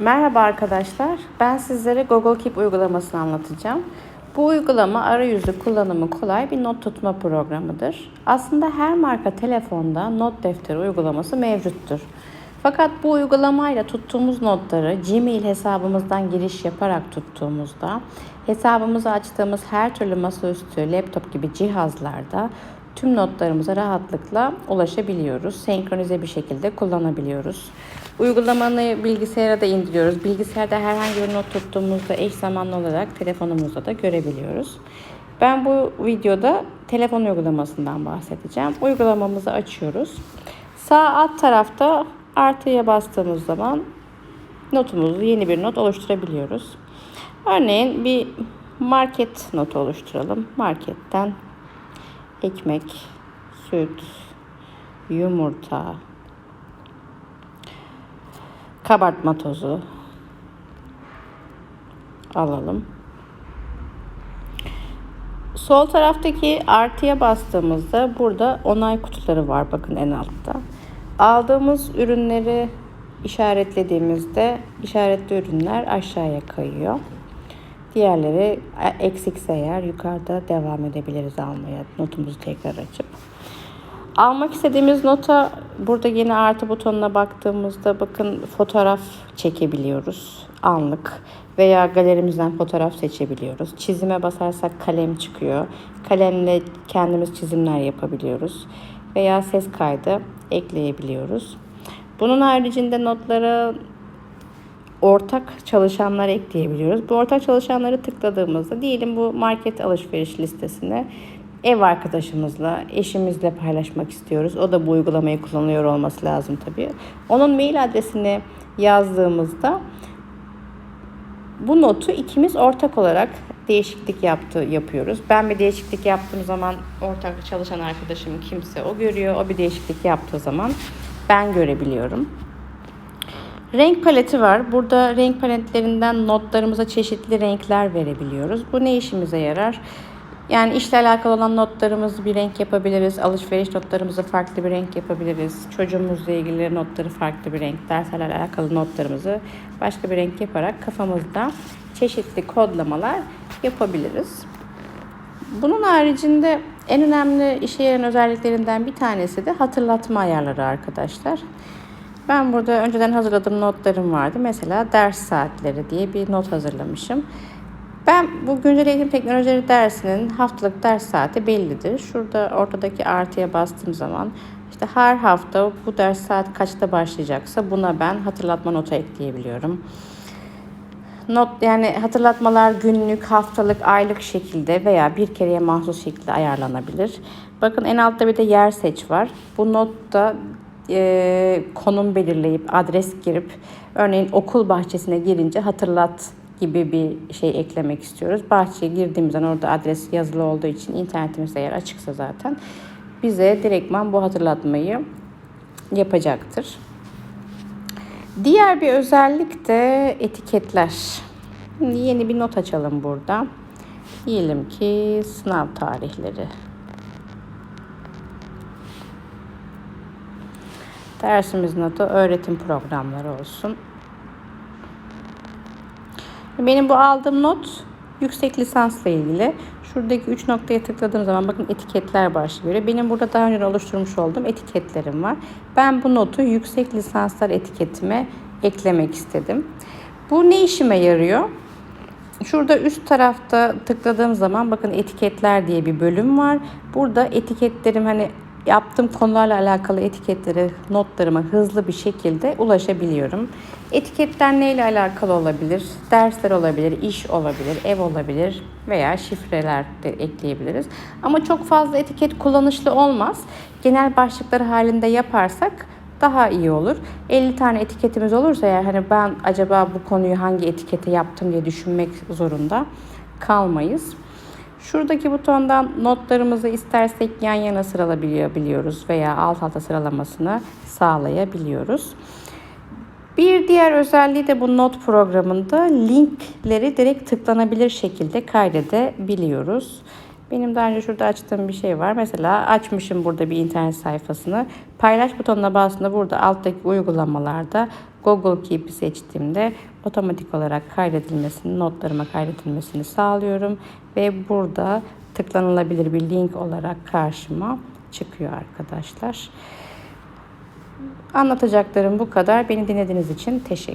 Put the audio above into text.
Merhaba arkadaşlar. Ben sizlere Google Keep uygulamasını anlatacağım. Bu uygulama arayüzü kullanımı kolay bir not tutma programıdır. Aslında her marka telefonda not defteri uygulaması mevcuttur. Fakat bu uygulamayla tuttuğumuz notları Gmail hesabımızdan giriş yaparak tuttuğumuzda hesabımızı açtığımız her türlü masaüstü, laptop gibi cihazlarda tüm notlarımıza rahatlıkla ulaşabiliyoruz. Senkronize bir şekilde kullanabiliyoruz. Uygulamanı bilgisayara da indiriyoruz. Bilgisayarda herhangi bir not tuttuğumuzda eş zamanlı olarak telefonumuzda da görebiliyoruz. Ben bu videoda telefon uygulamasından bahsedeceğim. Uygulamamızı açıyoruz. Sağ alt tarafta artıya bastığımız zaman notumuzu yeni bir not oluşturabiliyoruz. Örneğin bir market notu oluşturalım. Marketten ekmek, süt, yumurta, kabartma tozu alalım. Sol taraftaki artıya bastığımızda burada onay kutuları var bakın en altta. Aldığımız ürünleri işaretlediğimizde işaretli ürünler aşağıya kayıyor. Diğerleri eksikse eğer yukarıda devam edebiliriz almaya notumuzu tekrar açıp. Almak istediğimiz nota burada yine artı butonuna baktığımızda bakın fotoğraf çekebiliyoruz anlık veya galerimizden fotoğraf seçebiliyoruz. Çizime basarsak kalem çıkıyor. Kalemle kendimiz çizimler yapabiliyoruz veya ses kaydı ekleyebiliyoruz. Bunun haricinde notlara ortak çalışanlar ekleyebiliyoruz. Bu ortak çalışanları tıkladığımızda diyelim bu market alışveriş listesine ev arkadaşımızla, eşimizle paylaşmak istiyoruz. O da bu uygulamayı kullanıyor olması lazım tabii. Onun mail adresini yazdığımızda bu notu ikimiz ortak olarak değişiklik yaptı yapıyoruz. Ben bir değişiklik yaptığım zaman ortak çalışan arkadaşım kimse o görüyor. O bir değişiklik yaptığı zaman ben görebiliyorum. Renk paleti var. Burada renk paletlerinden notlarımıza çeşitli renkler verebiliyoruz. Bu ne işimize yarar? Yani işle alakalı olan notlarımızı bir renk yapabiliriz. Alışveriş notlarımızı farklı bir renk yapabiliriz. Çocuğumuzla ilgili notları farklı bir renk. Derslerle alakalı notlarımızı başka bir renk yaparak kafamızda çeşitli kodlamalar yapabiliriz. Bunun haricinde en önemli işe yarayan özelliklerinden bir tanesi de hatırlatma ayarları arkadaşlar. Ben burada önceden hazırladığım notlarım vardı. Mesela ders saatleri diye bir not hazırlamışım. Ben bu güncel eğitim teknolojileri dersinin haftalık ders saati bellidir. Şurada ortadaki artıya bastığım zaman işte her hafta bu ders saat kaçta başlayacaksa buna ben hatırlatma notu ekleyebiliyorum. Not yani hatırlatmalar günlük, haftalık, aylık şekilde veya bir kereye mahsus şekilde ayarlanabilir. Bakın en altta bir de yer seç var. Bu notta e, konum belirleyip adres girip örneğin okul bahçesine girince hatırlat gibi bir şey eklemek istiyoruz. Bahçeye girdiğimizden orada adres yazılı olduğu için internetimiz eğer açıksa zaten bize direktman bu hatırlatmayı yapacaktır. Diğer bir özellik de etiketler. Şimdi yeni bir not açalım burada. Diyelim ki sınav tarihleri. Dersimizin adı öğretim programları olsun. Benim bu aldığım not yüksek lisansla ilgili. Şuradaki 3 noktaya tıkladığım zaman bakın etiketler başlıyor. Benim burada daha önce oluşturmuş olduğum etiketlerim var. Ben bu notu yüksek lisanslar etiketime eklemek istedim. Bu ne işime yarıyor? Şurada üst tarafta tıkladığım zaman bakın etiketler diye bir bölüm var. Burada etiketlerim hani yaptığım konularla alakalı etiketlere, notlarıma hızlı bir şekilde ulaşabiliyorum. Etiketler neyle alakalı olabilir? Dersler olabilir, iş olabilir, ev olabilir veya şifreler de ekleyebiliriz. Ama çok fazla etiket kullanışlı olmaz. Genel başlıklar halinde yaparsak daha iyi olur. 50 tane etiketimiz olursa eğer hani ben acaba bu konuyu hangi etikete yaptım diye düşünmek zorunda kalmayız. Şuradaki butondan notlarımızı istersek yan yana sıralayabiliyoruz veya alt alta sıralamasını sağlayabiliyoruz. Bir diğer özelliği de bu not programında linkleri direkt tıklanabilir şekilde kaydedebiliyoruz. Benim daha önce şurada açtığım bir şey var. Mesela açmışım burada bir internet sayfasını. Paylaş butonuna bastığımda burada alttaki uygulamalarda Google Keep'i seçtiğimde otomatik olarak kaydedilmesini, notlarıma kaydedilmesini sağlıyorum. Ve burada tıklanılabilir bir link olarak karşıma çıkıyor arkadaşlar. Anlatacaklarım bu kadar. Beni dinlediğiniz için teşekkür